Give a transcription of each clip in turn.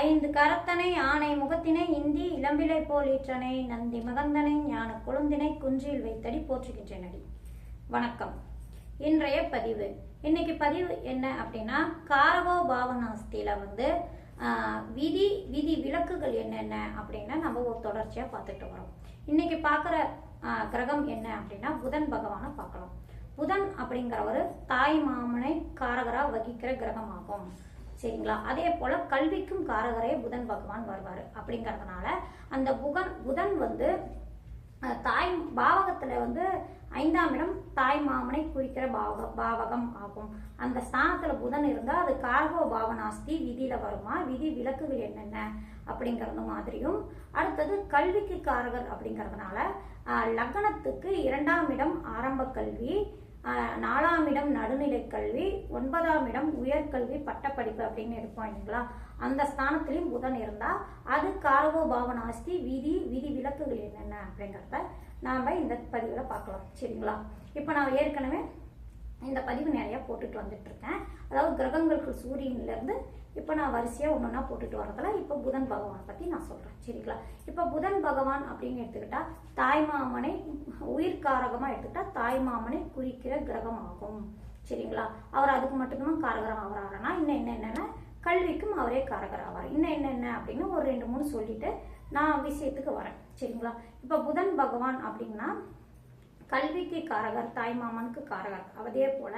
ஐந்து கரத்தனை ஆனை முகத்தினை இந்தி இளம்பிலை போல் ஈற்றனை நந்தி மகந்தனை ஞான கொழுந்தினை குன்றில் வைத்தடி போற்றுகின்றனடி. வணக்கம். இன்றைய பதிவு. இன்னைக்கு பதிவு என்ன அப்படின்னா காரகோ பாவனாஸ்தியில வந்து விதி விதி விளக்குகள் என்னென்ன அப்படின்னா நம்ம ஒரு தொடர்ச்சியா பார்த்துட்டு வரோம். இன்னைக்கு பார்க்குற கிரகம் என்ன அப்படின்னா புதன் பகவானை பார்க்கலாம். புதன் அப்படிங்கிறவர் தாய் மாமனை காரகரா வகிக்கிற கிரகம் ஆகும் சரிங்களா? அதே போல கல்விக்கும் காரகரே புதன் பகவான் வருவார். அப்படிங்கிறதுனால அந்த புகன் புதன் வந்து தாய் பாவகத்துல வந்து ஐந்தாம் இடம் தாய் மாமனை குறிக்கிற பாவக பாவகம் ஆகும். அந்த ஸ்தானத்துல புதன் இருந்தா அது கார்கோ பாவனாஸ்தி விதியில வருமா விதி விலக்குகள் என்னென்ன அப்படிங்கறது மாதிரியும். அடுத்தது கல்விக்கு காரகர் அப்படிங்கிறதுனால லக்னத்துக்கு இரண்டாம் இடம் ஆரம்ப கல்வி நாலாம் இடம் நடுநிலை கல்வி ஒன்பதாம் இடம் உயர்கல்வி பட்டப்படிப்பு அப்படின்னு இருப்போம் இல்லைங்களா? அந்த ஸ்தானத்திலையும் புதன் இருந்தா அது காரகோ பாவனாஸ்தி விதி விதி விலக்குகள் என்னென்ன அப்படிங்கிறத நாம இந்த பதிவில் பார்க்கலாம். சரிங்களா? இப்போ நான் ஏற்கனவே இந்த பதிவு நிறையா போட்டுட்டு வந்துட்டு இருக்கேன் அதாவது கிரகங்களுக்கு சூரியன்லேருந்து இப்போ நான் வரிசையாக ஒன்னொன்னா போட்டுட்டு வரதுல இப்போ புதன் பகவான் பற்றி நான் சொல்கிறேன் சரிங்களா? இப்போ புதன் பகவான் அப்படின்னு எடுத்துக்கிட்டா தாய்மாமனை உயிர்காரகமா எடுத்துக்கிட்டா தாய்மாமனை குறிக்கிற கிரகம் ஆகும் சரிங்களா? அவர் அதுக்கு மட்டும்தான் காரகரம் ஆகிறாருன்னா இன்னும் என்ன என்னென்ன கல்விக்கும் அவரே காரகர் ஆவார். இன்னும் என்னென்ன அப்படின்னு ஒரு ரெண்டு மூணு சொல்லிட்டு நான் விஷயத்துக்கு வரேன். சரிங்களா? இப்போ புதன் பகவான் அப்படின்னா கல்விக்கு காரகர் தாய்மாமனுக்கு காரகர் அதே போல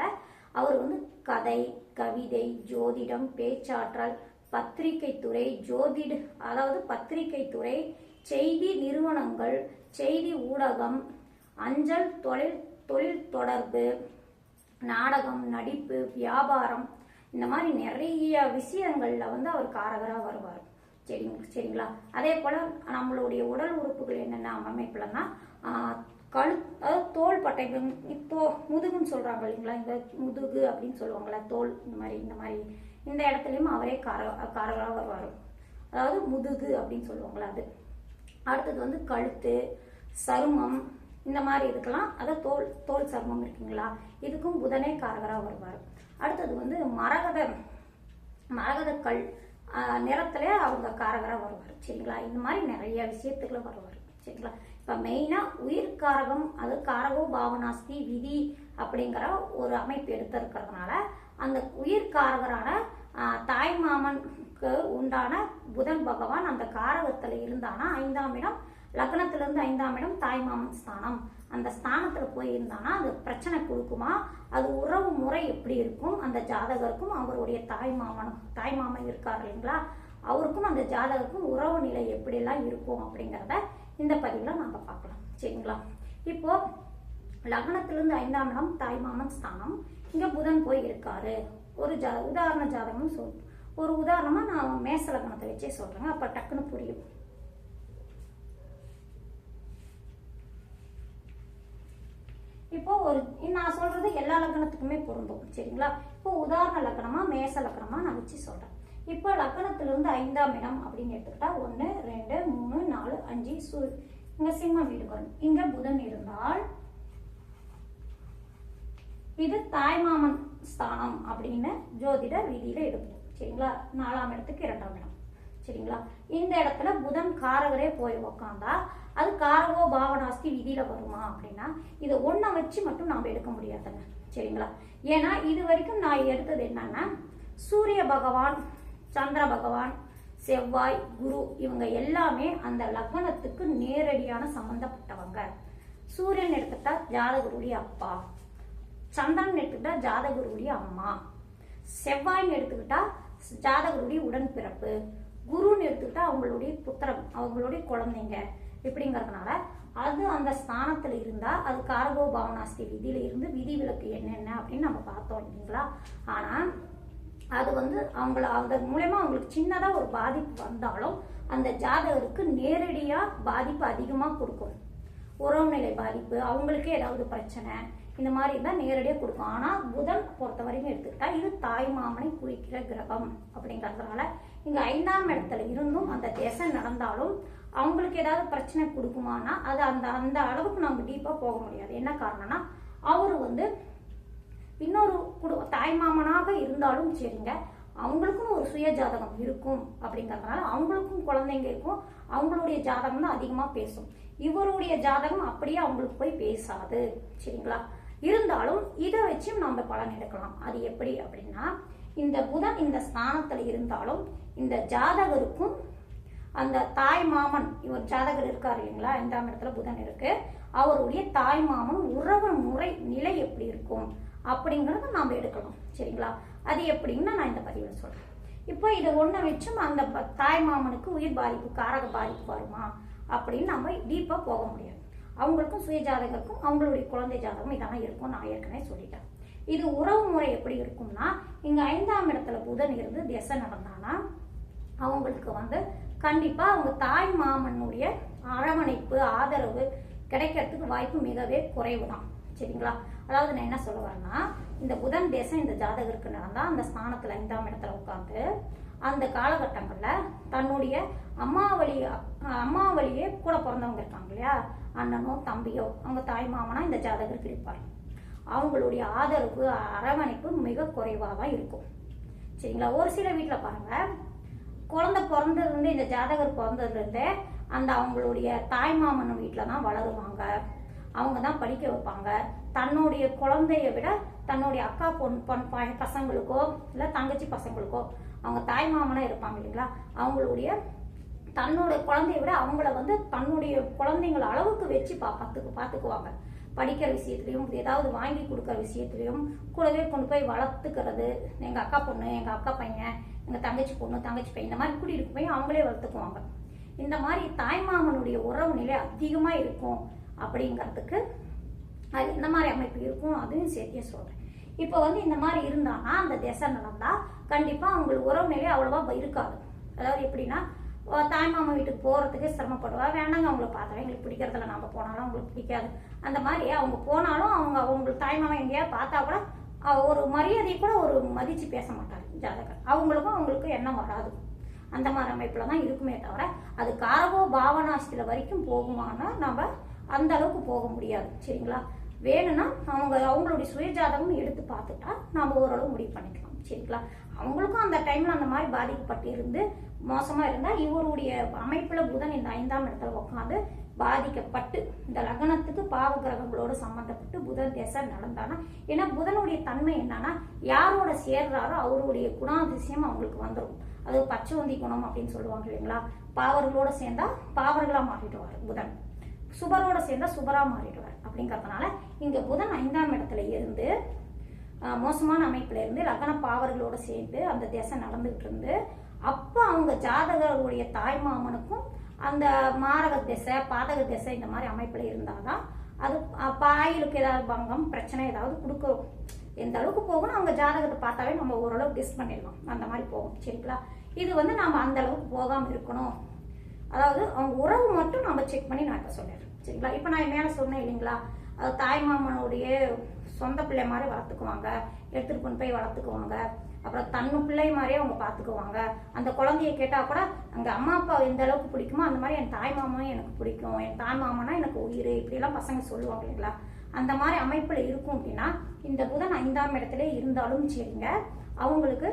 அவர் வந்து கதை கவிதை ஜோதிடம் பேச்சாற்றல் பத்திரிகை துறை ஜோதிட அதாவது பத்திரிகை துறை செய்தி நிறுவனங்கள் செய்தி ஊடகம் அஞ்சல் தொழில் தொழில் தொடர்பு நாடகம் நடிப்பு வியாபாரம் இந்த மாதிரி நிறைய விஷயங்களில் வந்து அவர் காரகராக வருவார். சரிங்க சரிங்களா? அதே போல நம்மளுடைய உடல் உறுப்புகள் என்னென்ன அமைப்புலன்னா கழு அதாவது தோல் பட்டை இப்போ முதுகுன்னு சொல்றாங்க இல்லைங்களா இந்த முதுகு அப்படின்னு சொல்லுவாங்களா தோல் இந்த மாதிரி இந்த மாதிரி. இந்த இடத்துலயும் அவரே கார காரகரா வருவார். அதாவது முதுகு அப்படின்னு சொல்லுவாங்களா அது. அடுத்தது வந்து கழுத்து சருமம் இந்த மாதிரி இதுக்கெல்லாம் அதாவது தோல் தோல் சருமம் இருக்குங்களா? இதுக்கும் புதனே காரகராக வருவார். அடுத்தது வந்து மரகத மரகத கல் நிறத்துல அவங்க காரகராக வருவார். சரிங்களா? இந்த மாதிரி நிறைய விஷயத்துக்குள்ள வருவார். சரிங்களா? இப்போ மெயினாக உயிர் காரகம் அது காரகோ பாவனாஸ்தி விதி அப்படிங்கிற ஒரு அமைப்பு எடுத்திருக்கிறதுனால அந்த உயிர் காரகரான தாய் மாமனுக்கு உண்டான புதன் பகவான் அந்த காரகத்தில் இருந்தானா? ஐந்தாம் இடம் லக்னத்திலிருந்து ஐந்தாம் இடம் தாய் மாமன் ஸ்தானம். அந்த ஸ்தானத்தில் போயிருந்தானா அது பிரச்சனை கொடுக்குமா? அது உறவு முறை எப்படி இருக்கும்? அந்த ஜாதகருக்கும் அவருடைய தாய் மாமனும் தாய் மாமன் இருக்கார் இல்லைங்களா? அவருக்கும் அந்த ஜாதகருக்கும் உறவு நிலை எப்படிலாம் இருக்கும் அப்படிங்கிறத இந்த பதிவில் நாம் பார்க்கலாம். சரிங்களா? இப்போ லக்னத்திலிருந்து ஐந்தாம் இடம் தாய்மாமன் ஸ்தானம். இங்கே புதன் போய் இருக்காரு. ஒரு ஜா உதாரண ஜாதகம்னு சொல் ஒரு உதாரணமாக நான் மேச லக்னத்தை வச்சே சொல்கிறேங்க அப்போ டக்குன்னு புரியும். இப்போ ஒரு நான் சொல்றது எல்லா லக்னத்துக்குமே பொருந்தும். சரிங்களா? இப்போ உதாரண லக்னமா மேச லக்னமா நான் வச்சு சொல்றேன். இப்போ லக்கணத்திலிருந்து ஐந்தாம் இடம் அப்படின்னு எடுத்துக்கிட்டா ஒன்று ரெண்டு மூணு நாலு அஞ்சு சூ இங்க சிம்ம வீடு வரும் இங்க புதன் இருந்தால் இது தாய்மாமன் ஸ்தானம் அப்படின்னு ஜோதிட விதியில எடுப்போம். சரிங்களா? நாலாம் இடத்துக்கு இரண்டாம் இடம். சரிங்களா? இந்த இடத்துல புதன் காரகரே போய் உக்காந்தா அது காரகோ பாவனாஸ்தி விதியில வருமா அப்படின்னா இதை ஒன்றை வச்சு மட்டும் நாம் எடுக்க முடியாதுங்க. சரிங்களா? ஏன்னா இது வரைக்கும் நான் எடுத்தது என்னன்னா சூரிய பகவான் சந்திர பகவான் செவ்வாய் குரு இவங்க எல்லாமே அந்த லக்னத்துக்கு நேரடியான சம்பந்தப்பட்டவங்க. சூரியன் எடுத்துட்டா ஜாதகருடைய அப்பா. சந்திரன் எடுத்துக்கிட்டா ஜாதகருடைய அம்மா. செவ்வாய்னு எடுத்துக்கிட்டா ஜாதகருடைய உடன்பிறப்பு. குருன்னு எடுத்துக்கிட்டா அவங்களுடைய புத்திரம் அவங்களுடைய குழந்தைங்க. இப்படிங்கிறதுனால அது அந்த ஸ்தானத்துல இருந்தா அது காரகோ பாவனாஸ்தி விதியில இருந்து விதி விலக்கு என்னென்ன அப்படின்னு நம்ம பார்த்தோம் இல்லைங்களா? ஆனா அது வந்து அவங்கள அதன் மூலயமா அவங்களுக்கு சின்னதாக ஒரு பாதிப்பு வந்தாலும் அந்த ஜாதகருக்கு நேரடியாக பாதிப்பு அதிகமாக கொடுக்கும். உறவுநிலை பாதிப்பு அவங்களுக்கே ஏதாவது பிரச்சனை இந்த மாதிரி இருந்தால் நேரடியாக கொடுக்கும். ஆனால் புதன் பொறுத்த வரைக்கும் எடுத்துக்கிட்டா இது தாய் மாமனை குறிக்கிற கிரகம் அப்படிங்கிறதுனால இங்கே ஐந்தாம் இடத்துல இருந்தும் அந்த திசை நடந்தாலும் அவங்களுக்கு ஏதாவது பிரச்சனை கொடுக்குமானா அது அந்த அந்த அளவுக்கு நம்ம டீப்பாக போக முடியாது. என்ன காரணம்னா அவர் வந்து இன்னொரு குடு தாய் மாமனாக இருந்தாலும் சரிங்க. அவங்களுக்கும் ஒரு சுய ஜாதகம் இருக்கும் அப்படிங்கறதுனால அவங்களுக்கும் குழந்தைங்க இருக்கும். அவங்களுடைய ஜாதகம் தான் அதிகமா பேசும். இவருடைய ஜாதகம் அப்படியே அவங்களுக்கு போய் பேசாது. சரிங்களா? இருந்தாலும் இதை வச்சும் நம்ம பலன் எடுக்கலாம். அது எப்படி அப்படின்னா இந்த புதன் இந்த ஸ்தானத்துல இருந்தாலும் இந்த ஜாதகருக்கும் அந்த தாய் மாமன் இவர் ஜாதகர் இருக்கார் இல்லைங்களா? ஐந்தாம் இடத்துல புதன் இருக்கு. அவருடைய தாய் மாமன் உறவு முறை நிலை எப்படி இருக்கும்? அப்படிங்கிறத நாம் எடுக்கணும் சரிங்களா? அது எப்படின்னு நான் இந்த பதிவில் சொல்கிறேன் இப்போ இதை ஒன்று வச்சும் அந்த ப- தாய் மாமனுக்கு உயிர் பாதிப்பு காரக பாதிப்பு வருமா? அப்படின்னு நம்ம டீப்பாக போக முடியாது. அவங்களுக்கும் சுய ஜாதகருக்கும் அவங்களுடைய குழந்தை ஜாதகம் இதெல்லாம் இருக்கும் நான் ஏற்கனவே சொல்லிட்டேன். இது உறவு முறை எப்படி இருக்கும்னா இங்கே ஐந்தாம் இடத்துல புதன் இருந்து திசை நடந்தானா அவங்களுக்கு வந்து கண்டிப்பாக அவங்க தாய் மாமனுடைய அரவணைப்பு ஆதரவு கிடைக்கிறதுக்கு வாய்ப்பு மிகவே குறைவு தான் சரிங்களா? அதாவது நான் என்ன சொல்ல வரேன்னா இந்த புதன் தேசம் இந்த ஜாதகருக்கு நடந்தா அந்த ஸ்தானத்துல ஐந்தாம் இடத்துல உட்காந்து அந்த காலகட்டங்கள்ல தன்னுடைய அம்மாவளி அம்மாவளியே கூட பிறந்தவங்க இருக்காங்க இல்லையா? அண்ணனோ தம்பியோ அவங்க தாய் மாமனா இந்த ஜாதகருக்கு இருப்பார். அவங்களுடைய ஆதரவு அரவணைப்பு மிக குறைவாக தான் இருக்கும். சரிங்களா? ஒரு சில வீட்டில் பாருங்க குழந்தை பிறந்ததுலேருந்து இந்த ஜாதகர் பிறந்ததுலேருந்தே அந்த அவங்களுடைய தாய் மாமன் வீட்டில் தான் வளருவாங்க. அவங்க தான் படிக்க வைப்பாங்க. தன்னுடைய குழந்தைய விட தன்னுடைய அக்கா பொன் பொன் ப- பசங்களுக்கோ இல்லை தங்கச்சி பசங்களுக்கோ அவங்க தாய் மாமனாக இருப்பாங்க இல்லைங்களா? அவங்களுடைய தன்னோட குழந்தைய விட அவங்கள வந்து தன்னுடைய குழந்தைங்கள அளவுக்கு வச்சு பா பார்த்துக்கு பார்த்துக்குவாங்க. படிக்கிற விஷயத்துலையும் ஏதாவது வாங்கி கொடுக்குற விஷயத்துலையும் கூடவே கொண்டு போய் வளர்த்துக்கிறது. எங்கள் அக்கா பொண்ணு எங்கள் அக்கா பையன் எங்கள் தங்கச்சி பொண்ணு தங்கச்சி பையன் இந்த மாதிரி கூட்டிகிட்டு போய் அவங்களே வளர்த்துக்குவாங்க. இந்த மாதிரி தாய்மாமனுடைய உறவு நிலை அதிகமாக இருக்கும். அப்படிங்கிறதுக்கு அது இந்த மாதிரி அமைப்பு இருக்கும் அதையும் சேர்த்தே சொல்கிறேன் இப்போ வந்து இந்த மாதிரி இருந்தானா அந்த திசை நடந்தா கண்டிப்பாக அவங்களுக்கு உறவு நிலை அவ்வளோவா இருக்காது. அதாவது எப்படின்னா தாய்மாமா வீட்டுக்கு போகிறதுக்கு சிரமப்படுவா வேண்டாங்க அவங்கள பார்த்தா எங்களுக்கு பிடிக்கிறதுல நம்ம போனாலும் அவங்களுக்கு பிடிக்காது. அந்த மாதிரி அவங்க போனாலும் அவங்க அவங்களுக்கு தாய்மாமா எங்கேயா பார்த்தா கூட ஒரு மரியாதையை கூட ஒரு மதிச்சு பேச மாட்டாங்க ஜாதகர். அவங்களுக்கும் அவங்களுக்கும் எண்ணம் வராது. அந்த மாதிரி அமைப்புல தான் இருக்குமே தவிர அது காரகோ பாவனாஸ்தில வரைக்கும் போகுமானா நம்ம அந்த அளவுக்கு போக முடியாது சரிங்களா? வேணும்னா அவங்க அவங்களுடைய சுயஜாதகம் எடுத்து பார்த்துட்டா நம்ம ஓரளவு முடிவு பண்ணிக்கலாம் சரிங்களா? அவங்களுக்கும் அந்த டைம்ல அந்த மாதிரி பாதிக்கப்பட்டு இருந்து மோசமா இருந்தா இவருடைய அமைப்புல புதன் இந்த ஐந்தாம் இடத்துல உட்காந்து பாதிக்கப்பட்டு இந்த லக்னத்துக்கு பாவ கிரகங்களோடு சம்பந்தப்பட்டு புதன் தேசம் நடந்தானா? ஏன்னா புதனுடைய தன்மை என்னன்னா யாரோட சேர்றாரோ அவருடைய குணாதிசயம் அவங்களுக்கு வந்துடும் அது பச்சைவந்தி குணம் அப்படின்னு சொல்லுவாங்க இல்லைங்களா? பாவர்களோட சேர்ந்தா பாவர்களா மாறிடுவார் புதன். சுபரோட சேர்ந்தா சுபரா மாறிடுவார் அப்படிங்கறதுனால இங்க புதன் ஐந்தாம் இடத்துல இருந்து மோசமான அமைப்புல இருந்து லக்ன பாவர்களோட சேர்ந்து அந்த திசை நடந்துகிட்டு இருந்து அப்ப அவங்க ஜாதகருடைய தாய் மாமனுக்கும் அந்த மாரக திசை பாதக திசை இந்த மாதிரி அமைப்புல இருந்தாதான் அது அஹ், பாயிலுக்கு ஏதாவது பங்கம் பிரச்சனை ஏதாவது கொடுக்கும் எந்த அளவுக்கு போகும்னு அவங்க ஜாதகத்தை பார்த்தாவே நம்ம ஓரளவு கெஸ் பண்ணிடலாம். அந்த மாதிரி போகும். சரிங்களா? இது வந்து நாம அந்த அளவுக்கு போகாம இருக்கணும். அதாவது அவங்க உறவு மட்டும் நம்ம செக் பண்ணி நான் இப்போ சொல்லிடுறேன். சரிங்களா? இப்போ நான் மேலே சொன்னேன் இல்லைங்களா? அது தாய் மாமனுடைய சொந்த பிள்ளை மாதிரி வளர்த்துக்குவாங்க. எடுத்துகிட்டு கொண்டு போய் வளர்த்துக்குவாங்க. அப்புறம் தன்னு பிள்ளை மாதிரியே அவங்க பார்த்துக்குவாங்க அந்த குழந்தைய கேட்டால் கூட அங்கே அம்மா அப்பா எந்த அளவுக்கு பிடிக்குமோ அந்த மாதிரி என் தாய் மாமனும் எனக்கு பிடிக்கும். என் தாய் மாமனா எனக்கு உயிர். இப்படிலாம் பசங்க சொல்லுவாங்க இல்லைங்களா? அந்த மாதிரி அமைப்பில் இருக்கும் அப்படின்னா இந்த புதன் ஐந்தாம் இடத்துல இருந்தாலும் சரிங்க. அவங்களுக்கு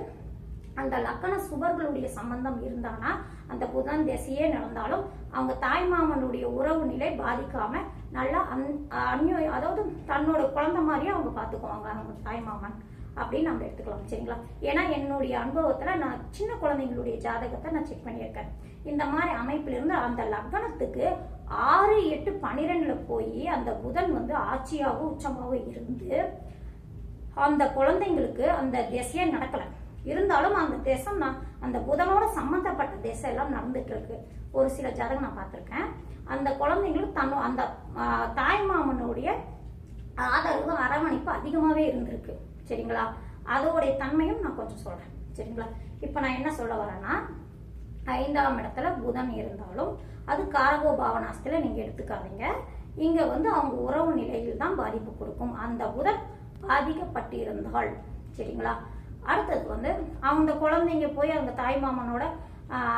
அந்த லக்கண சுவர்களுடைய சம்பந்தம் இருந்தானா அந்த புதன் திசையே நடந்தாலும் அவங்க தாய் மாமனுடைய உறவு நிலை பாதிக்காம நல்லா அந் அந்நிய அதாவது தன்னோட குழந்தை மாதிரியே அவங்க பார்த்துக்குவாங்க அவங்க தாய் மாமன் அப்படின்னு நம்ம எடுத்துக்கலாம் சரிங்களா? ஏன்னா என்னுடைய அனுபவத்துல நான் சின்ன குழந்தைங்களுடைய ஜாதகத்தை நான் செக் பண்ணியிருக்கேன். இந்த மாதிரி அமைப்புல இருந்து அந்த லக்னத்துக்கு ஆறு எட்டு பன்னிரெண்டுல போய் அந்த புதன் வந்து ஆட்சியாகவும் உச்சமாகவும் இருந்து அந்த குழந்தைங்களுக்கு அந்த திசையே நடக்கலை. இருந்தாலும் அந்த தேசம் நான் அந்த புதனோட சம்மந்தப்பட்ட தேசம் எல்லாம் நடந்துட்டு இருக்கு ஒரு சில ஜாதகம் நான் பார்த்துருக்கேன். அந்த குழந்தைங்களும் தன்னோ அந்த தாய்மாமனுடைய தாய் மாமனுடைய ஆதரவு அரவணைப்பு அதிகமாகவே இருந்திருக்கு. சரிங்களா? அதோடைய தன்மையும் நான் கொஞ்சம் சொல்கிறேன் சரிங்களா? இப்போ நான் என்ன சொல்ல வரேன்னா ஐந்தாம் இடத்துல புதன் இருந்தாலும் அது காரகோ பாவனாசத்தில் நீங்கள் எடுத்துக்காதீங்க. இங்கே வந்து அவங்க உறவு நிலையில் தான் பாதிப்பு கொடுக்கும். அந்த புதன் பாதிக்கப்பட்டு இருந்தால் சரிங்களா? அடுத்தது வந்து அவங்க குழந்தைங்க போய் அந்த தாய் மாமனோட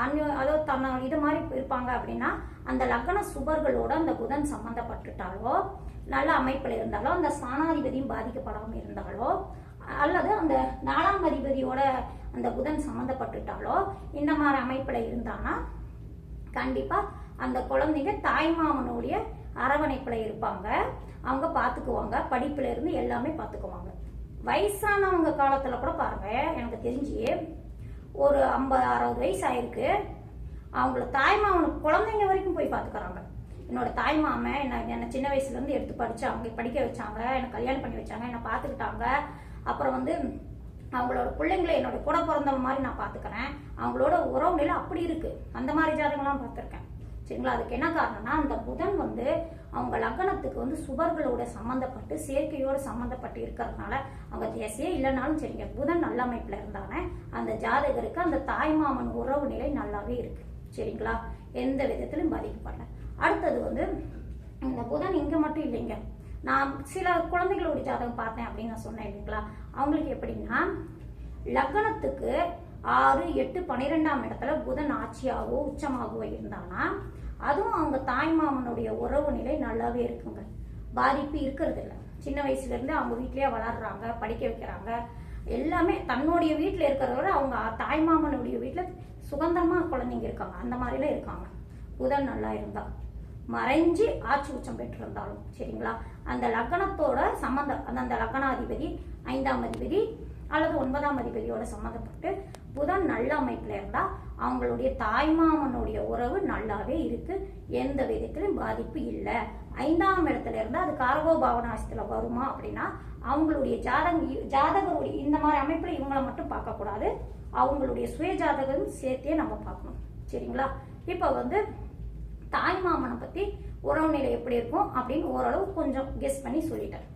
அந்நிய அதாவது தன்னை இது மாதிரி இருப்பாங்க அப்படின்னா அந்த லக்ன சுபர்களோட அந்த புதன் சம்பந்தப்பட்டுட்டாலோ நல்ல அமைப்பில் இருந்தாலோ அந்த ஸ்தானாதிபதியும் பாதிக்கப்படாமல் இருந்தாலோ அல்லது அந்த நாலாம் அதிபதியோட அந்த புதன் சம்மந்தப்பட்டுட்டாலோ இந்த மாதிரி அமைப்பில் இருந்தானா கண்டிப்பாக அந்த குழந்தைங்க தாய்மாமனுடைய அரவணைப்பில் இருப்பாங்க. அவங்க பார்த்துக்குவாங்க படிப்புல இருந்து எல்லாமே பார்த்துக்குவாங்க. வயசானவங்க காலத்தில் கூட பாருங்க எனக்கு தெரிஞ்சு ஒரு ஐம்பது அறுபது வயசு ஆயிருக்கு. அவங்கள தாய்மாமனுக்கு குழந்தைங்க வரைக்கும் போய் பார்த்துக்கிறாங்க என்னோட தாய்மாமன் என்ன என்னை சின்ன வயசுலேருந்து எடுத்து எடுத்து படிச்சாங்க படிக்க வச்சாங்க என்னை கல்யாணம் பண்ணி வச்சாங்க என்னை பார்த்துக்கிட்டாங்க அப்புறம் வந்து அவங்களோட பிள்ளைங்களை என்னோட கூட பிறந்தவங்க மாதிரி நான் பார்த்துக்கிறேன் அவங்களோட உறவு நிலை அப்படி இருக்குது அந்த மாதிரி ஜாதகம்லாம் பார்த்துருக்கேன். சரிங்களா? அதுக்கு என்ன காரணம்னா அந்த புதன் வந்து அவங்க லக்னத்துக்கு வந்து சுபர்களோட சம்மந்தப்பட்டு சேர்க்கையோடு சம்மந்தப்பட்டு இருக்கிறதுனால அவங்க தேசியே இல்லைனாலும் சரிங்க. புதன் நல்ல அமைப்பில் இருந்தானே அந்த ஜாதகருக்கு அந்த தாய்மாமன் உறவு நிலை நல்லாவே இருக்கு. சரிங்களா? எந்த விதத்திலும் பாதிக்கப்படல. அடுத்தது வந்து இந்த புதன் இங்கே மட்டும் இல்லைங்க. நான் சில குழந்தைகளோட ஜாதகம் பார்த்தேன் அப்படின்னு நான் சொன்னேன் இல்லைங்களா? அவங்களுக்கு எப்படின்னா லக்னத்துக்கு ஆறு எட்டு பன்னிரெண்டாம் இடத்துல புதன் ஆட்சியாகவோ உச்சமாகவோ இருந்தானா அதுவும் அவங்க தாய்மாமனுடைய உறவு நிலை நல்லாவே இருக்குங்க. பாதிப்பு இருக்கிறது இல்லை சின்ன வயசுல இருந்து அவங்க வீட்லயே வளர்றாங்க படிக்க வைக்கிறாங்க. எல்லாமே தன்னுடைய வீட்டில் இருக்கிறத விட அவங்க தாய்மாமனுடைய வீட்டில் சுதந்திரமாக குழந்தைங்க இருக்காங்க. அந்த மாதிரிலாம் இருக்காங்க. புதன் நல்லா இருந்தா. மறைஞ்சு ஆட்சி உச்சம் பெற்றிருந்தாலும் சரிங்களா? அந்த லக்னத்தோட சம்மந்தம் அந்த அந்த லக்னாதிபதி ஐந்தாம் அதிபதி அல்லது ஒன்பதாம் அதிபதியோட சம்மந்தப்பட்டு புதன் நல்ல அமைப்பில் இருந்தால் அவங்களுடைய தாய்மாமனுடைய உறவு நல்லாவே இருக்கு. எந்த விதத்திலும் பாதிப்பு இல்லை. ஐந்தாம் இடத்துல இருந்து அது காரகோ பாவனாசத்துல வருமா அப்படின்னா அவங்களுடைய ஜாதகம் ஜாதகருடைய இந்த மாதிரி அமைப்புல இவங்கள மட்டும் பார்க்க கூடாது. அவங்களுடைய சுய ஜாதகம் சேர்த்தே நம்ம பார்க்கணும். சரிங்களா? இப்போ வந்து தாய்மாமனை பத்தி உறவு நிலை எப்படி இருக்கும் அப்படின்னு ஓரளவு கொஞ்சம் கெஸ் பண்ணி சொல்லிட்டேன்.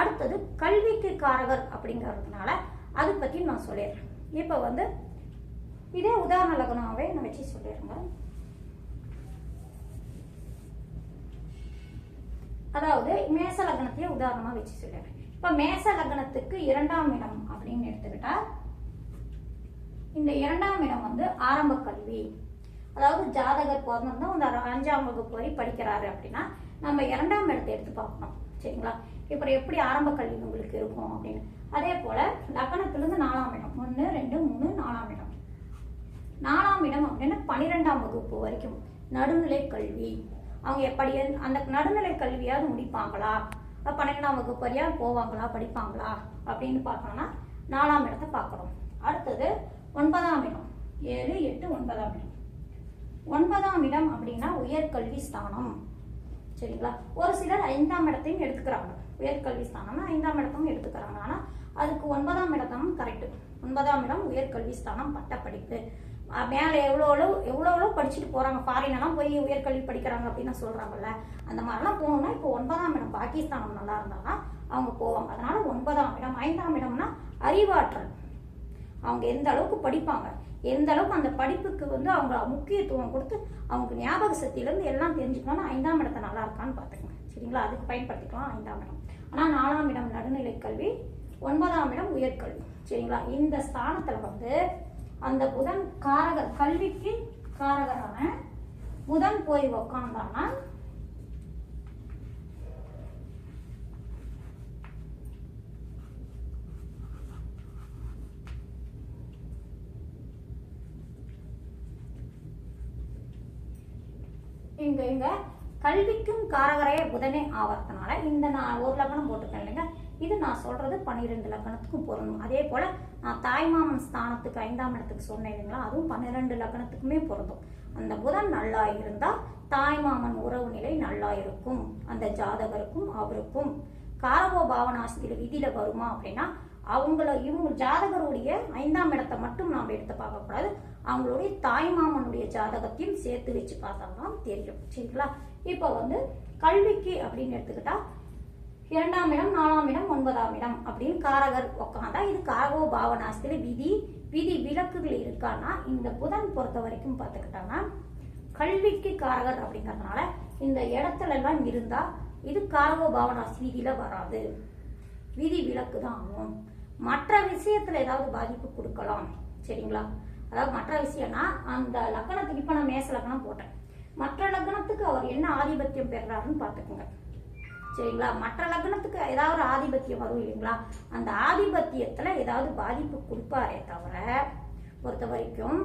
அடுத்தது கல்விக்கு காரகர் அப்படிங்கிறதுனால அதை பத்தி நான் சொல்லிடுறேன். இப்போ வந்து இதே உதாரண லக்னாவே நான் வச்சு சொல்லிடுங்க அதாவது மேச லக்னத்தையே உதாரணமா வச்சு சொல்லிடுறேன். இப்ப மேச லக்னத்துக்கு இரண்டாம் இடம் அப்படின்னு எடுத்துக்கிட்டா இந்த இரண்டாம் இடம் வந்து ஆரம்ப கல்வி. அதாவது ஜாதகர் பிறந்திருந்தா அந்த அஞ்சாம் வகுப்பு வரை படிக்கிறாரு அப்படின்னா நம்ம இரண்டாம் இடத்தை எடுத்து பார்க்கணும். சரிங்களா? இப்போ எப்படி ஆரம்ப கல்வி உங்களுக்கு இருக்கும் அப்படின்னு. அதே போல லக்னத்திலிருந்து நாலாம் இடம். ஒன்று ரெண்டு மூணு நாலாம் இடம். நாலாம் இடம் அப்படின்னா பன்னிரெண்டாம் வகுப்பு வரைக்கும். நடுநிலை கல்வி. அவங்க எப்படி அந்த நடுநிலை கல்வியாவது முடிப்பாங்களா? பன்னெண்டாம் பன்னிரெண்டாம் வகுப்பு வரையா போவாங்களா? படிப்பாங்களா? அப்படின்னு பார்க்கணும்னா நாலாம் இடத்தை பார்க்கணும். அடுத்தது ஒன்பதாம் இடம். ஏழு எட்டு ஒன்பதாம் இடம். ஒன்பதாம் இடம் அப்படின்னா உயர்கல்வி ஸ்தானம். சரிங்களா? ஒரு சிலர் ஐந்தாம் இடத்தையும் எடுத்துக்கிறாங்க. உயர்கல்வி ஸ்தானம்னா ஐந்தாம் இடத்தையும் எடுத்துக்கிறாங்க. ஆனால் அதுக்கு ஒன்பதாம் இடத்தமும் கரெக்ட் ஒன்பதாம் இடம் உயர்கல்வி ஸ்தானம் பட்டப்படிப்பு. மேலே எவ்வளோ எவ்வளோ எவ்வளோ எவ்வளோ படிச்சுட்டு போகிறாங்க ஃபாரினெல்லாம் போய் உயர்கல்வி படிக்கிறாங்க அப்படின்னு சொல்கிறாங்கல்ல அந்த மாதிரிலாம் போகணும்னா இப்போ ஒன்பதாம் இடம் பாகிஸ்தானம் நல்லா இருந்தாலும் அவங்க போவாங்க. அதனால ஒன்பதாம் இடம் ஐந்தாம் இடம்னா அறிவாற்றல். அவங்க எந்த அளவுக்கு படிப்பாங்க? எந்த அளவுக்கு அந்த படிப்புக்கு வந்து அவங்க முக்கியத்துவம் கொடுத்து அவங்க ஞாபக சக்தியிலேருந்து எல்லாம் தெரிஞ்சுக்கணும்னா ஐந்தாம் இடத்தை நல்லா இருக்கான்னு பார்த்துக்கோங்க. சரிங்களா? அதுக்கு பயன்படுத்திக்கலாம் ஐந்தாம் இடம். ஆனால் நாலாம் இடம் நடுநிலை கல்வி ஒன்பதாம் இடம் உயர்கல்வி. சரிங்களா? இந்த ஸ்தானத்தில் வந்து அந்த புதன் காரகர் கல்விக்கு காரகரான புதன் போய் உக்காந்தானா? இங்க இங்க. கல்விக்கும் காரகரைய புதனே ஆவறதுனால இந்த நான் ஒரு லக்கணம் போட்டுக்கேன் இல்லைங்க. இது நான் சொல்றது பன்னிரெண்டு லக்கணத்துக்கும் பொருந்தும். அதே போல தாய்மாமன் ஸ்தானத்துக்கு ஐந்தாம் இடத்துக்கு சொன்னேன் இல்லைங்களா? அதுவும் பன்னிரெண்டு லக்னத்துக்குமே பொருந்தும். அந்த புதன் நல்லா இருந்தால் தாய்மாமன் உறவு நிலை நல்லா இருக்கும். அந்த ஜாதகருக்கும் அவருக்கும். காரகோ பாவனாஸ்தியில விதியில் வருமா அப்படின்னா அவங்கள இவங்க ஜாதகருடைய ஐந்தாம் இடத்தை மட்டும் நாம் எடுத்து பார்க்கக்கூடாது அவங்களுடைய தாய்மாமனுடைய ஜாதகத்தையும் சேர்த்து வச்சு பார்த்தா தான் தெரியும். சரிங்களா? இப்போ வந்து கல்விக்கு அப்படின்னு எடுத்துக்கிட்டா இரண்டாம் இடம் நாலாம் இடம் ஒன்பதாம் இடம் அப்படின்னு காரகர் உக்காந்தா. இது காரகோ பாவனாஸ்தில விதி விதி விளக்குகள் இருக்கான்னா இந்த புதன் பொறுத்த வரைக்கும் பார்த்துக்கிட்டாங்கன்னா கல்விக்கு காரகர் அப்படிங்கறதுனால இந்த இடத்துல எல்லாம் இருந்தா இது காரகோ பாவனாஸ்தி விதியில வராது. விதி விலக்கு தான் ஆகும். மற்ற விஷயத்துல ஏதாவது பாதிப்பு கொடுக்கலாம். சரிங்களா? அதாவது மற்ற விஷயம்னா அந்த லக்னத்துக்கு இப்ப நான் மேச லக்னம் போட்டேன். மற்ற லக்னத்துக்கு அவர் என்ன ஆதிபத்தியம் பெறுறாருன்னு பார்த்துக்கோங்க. சரிங்களா? மற்ற லக்னத்துக்கு ஏதாவது ஒரு ஆதிபத்தியம் வரும் இல்லைங்களா? அந்த ஆதிபத்தியத்தில் ஏதாவது பாதிப்பு கொடுப்பாரே தவிர பொறுத்த வரைக்கும்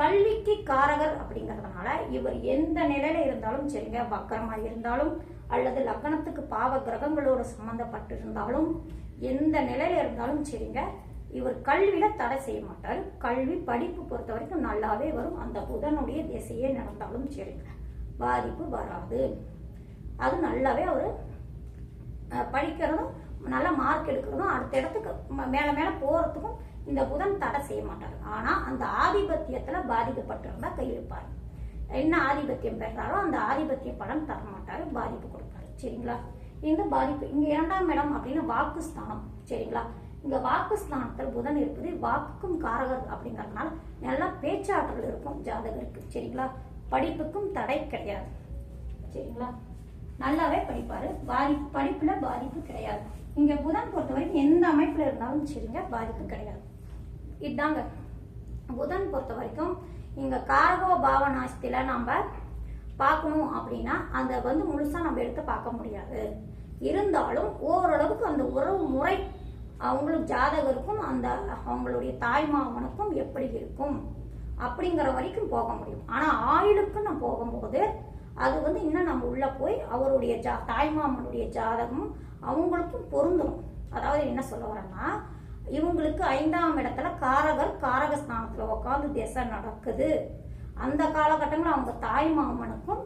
கல்விக்கு காரகர் அப்படிங்கிறதுனால இவர் எந்த நிலையில இருந்தாலும் சரிங்க வக்கரமாக இருந்தாலும் அல்லது லக்னத்துக்கு பாவ கிரகங்களோட சம்பந்தப்பட்டு இருந்தாலும் எந்த நிலையில இருந்தாலும் சரிங்க இவர் கல்வியில தடை செய்ய மாட்டார். கல்வி படிப்பு பொறுத்த வரைக்கும் நல்லாவே வரும். அந்த புதனுடைய திசையே நடந்தாலும் சரிங்க பாதிப்பு வராது. அது நல்லாவே அவர் படிக்கிறதும் நல்ல மார்க் எடுக்கிறதும் அடுத்த இடத்துக்கு மேலே மேலே போகிறதுக்கும் இந்த புதன் தடை செய்ய மாட்டார். ஆனால் அந்த ஆதிபத்தியத்தில் பாதிக்கப்பட்டிருந்தா கை என்ன ஆதிபத்தியம் பெற்றாரோ அந்த ஆதிபத்திய பலன் தர மாட்டார் பாதிப்பு கொடுப்பாரு. சரிங்களா? இந்த பாதிப்பு இங்கே இரண்டாம் இடம் அப்படின்னு வாக்குஸ்தானம் சரிங்களா? இந்த வாக்குஸ்தானத்தில் புதன் இருக்குது வாக்குக்கும் காரகர் அப்படிங்கிறதுனால நல்லா பேச்சாற்றல் இருக்கும் ஜாதகருக்கு. சரிங்களா? படிப்புக்கும் தடை கிடையாது. சரிங்களா? நல்லாவே படிப்பாரு. பாதிப்பு படிப்புல பாதிப்பு கிடையாது. இங்க புதன் பொறுத்த வரைக்கும் எந்த அமைப்புல இருந்தாலும் சரிங்க பாதிப்பு கிடையாது. இதாங்க. புதன் பொறுத்த வரைக்கும் இங்க கார்கோ பாவனாஸ்தில நம்ம பார்க்கணும் அப்படின்னா அதை வந்து முழுசா நம்ம எடுத்து பார்க்க முடியாது. இருந்தாலும் ஓரளவுக்கு அந்த உறவு முறை அவங்களுக்கு ஜாதகருக்கும் அந்த அவங்களுடைய தாய்மாமனுக்கும் எப்படி இருக்கும் அப்படிங்கிற வரைக்கும் போக முடியும். ஆனா ஆயுளுக்கு நான் போகும்போது அது வந்து இன்னும் நம்ம உள்ளே போய் அவருடைய ஜா தாய்மாமனுடைய ஜாதகம் அவங்களுக்கும் பொருந்தணும் அதாவது என்ன சொல்ல வரேன்னா இவங்களுக்கு ஐந்தாம் இடத்துல காரகர் காரகஸ்தானத்துல உட்காந்து திசை நடக்குது. அந்த காலகட்டங்களில் அவங்க தாய் மாமனுக்கும்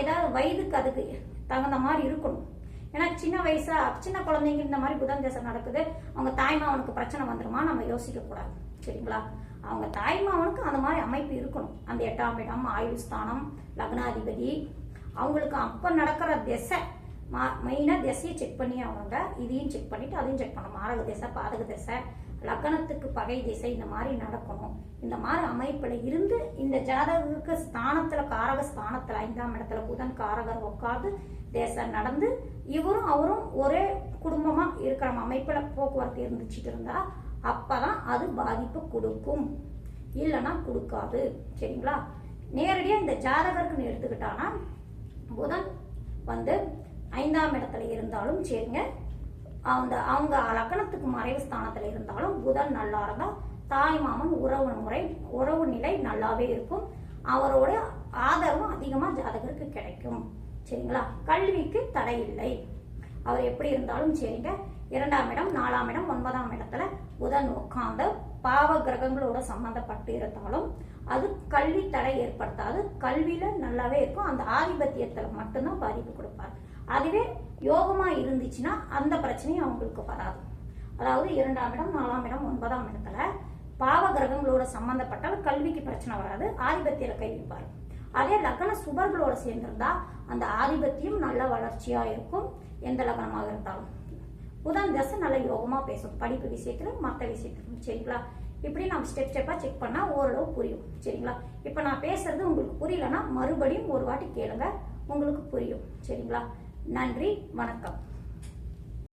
ஏதாவது வயதுக்கு அதுக்கு தகுந்த மாதிரி இருக்கணும். ஏன்னா சின்ன வயசா சின்ன குழந்தைங்க இந்த மாதிரி புதன் திசை நடக்குது. அவங்க தாய் மாமனுக்கு பிரச்சனை வந்துருமா நம்ம யோசிக்கக்கூடாது. சரிங்களா? அவங்க தாய்மாமனுக்கு அந்த மாதிரி அமைப்பு இருக்கணும். அந்த எட்டாம் இடம் ஆயுள் ஸ்தானம் லக்னாதிபதி. அவங்களுக்கு அப்போ நடக்கிற திசை மெயினாக திசையை செக் பண்ணி அவங்க இதையும் செக் பண்ணிட்டு அதையும் செக் பண்ணணும். மாரக திசை பாதக திசை லக்னத்துக்கு பகை திசை இந்த மாதிரி நடக்கணும். இந்த மாதிரி அமைப்பில் இருந்து இந்த ஜாதகத்துக்கு ஸ்தானத்தில் காரக ஸ்தானத்தில் ஐந்தாம் இடத்துல புதன் காரகர் உட்காந்து தேசம் நடந்து இவரும் அவரும் ஒரே குடும்பமாக இருக்கிற அமைப்பில் போக்குவரத்து இருந்துச்சுட்டு அப்போ அப்பதான் அது பாதிப்பு கொடுக்கும். இல்லைன்னா கொடுக்காது. சரிங்களா? நேரடியாக இந்த ஜாதகருக்குன்னு எடுத்துக்கிட்டானா புதன் வந்து ஐந்தாம் இடத்துல இருந்தாலும் சரிங்க. அந்த அவங்க லக்கணத்துக்கு மறைவு ஸ்தானத்தில் இருந்தாலும் புதன் நல்லா இருந்தால் தாய் மாமன் உறவு முறை உறவு நிலை நல்லாவே இருக்கும். அவரோட ஆதரவும் அதிகமாக ஜாதகருக்கு கிடைக்கும். சரிங்களா? கல்விக்கு தடை இல்லை. அவர் எப்படி இருந்தாலும் சரிங்க. இரண்டாம் இடம் நாலாம் இடம் ஒன்பதாம் இடத்துல புதன் உட்கார்ந்து பாவ கிரகங்களோட சம்பந்தப்பட்டு இருந்தாலும் அது கல்வி தடை ஏற்படுத்தாது. கல்வியில நல்லாவே இருக்கும். அந்த ஆதிபத்தியத்துல மட்டும்தான் பாதிப்பு கொடுப்பார். அதுவே யோகமா இருந்துச்சுன்னா அந்த பிரச்சனையும் அவங்களுக்கு வராது. அதாவது இரண்டாம் இடம் நாலாம் இடம் ஒன்பதாம் இடத்துல பாவ கிரகங்களோட சம்பந்தப்பட்டால் கல்விக்கு பிரச்சனை வராது. ஆதிபத்தியில கை வைப்பார். அதே லக்ன சுபர்களோட சேர்ந்திருந்தா அந்த ஆதிபத்தியம் நல்ல வளர்ச்சியா இருக்கும். எந்த லக்னமாக இருந்தாலும். புதன் தசை நல்ல யோகமா பேசும். படிப்பு விஷயத்திலும் மற்ற விஷயத்திலும் சரிங்களா? இப்படி நம்ம ஸ்டெப் ஸ்டெப்பா செக் பண்ணா ஓரளவு புரியும். சரிங்களா? இப்ப நான் பேசுறது உங்களுக்கு புரியலன்னா மறுபடியும் ஒரு வாட்டி கேளுங்க. உங்களுக்கு புரியும். சரிங்களா? நன்றி வணக்கம்.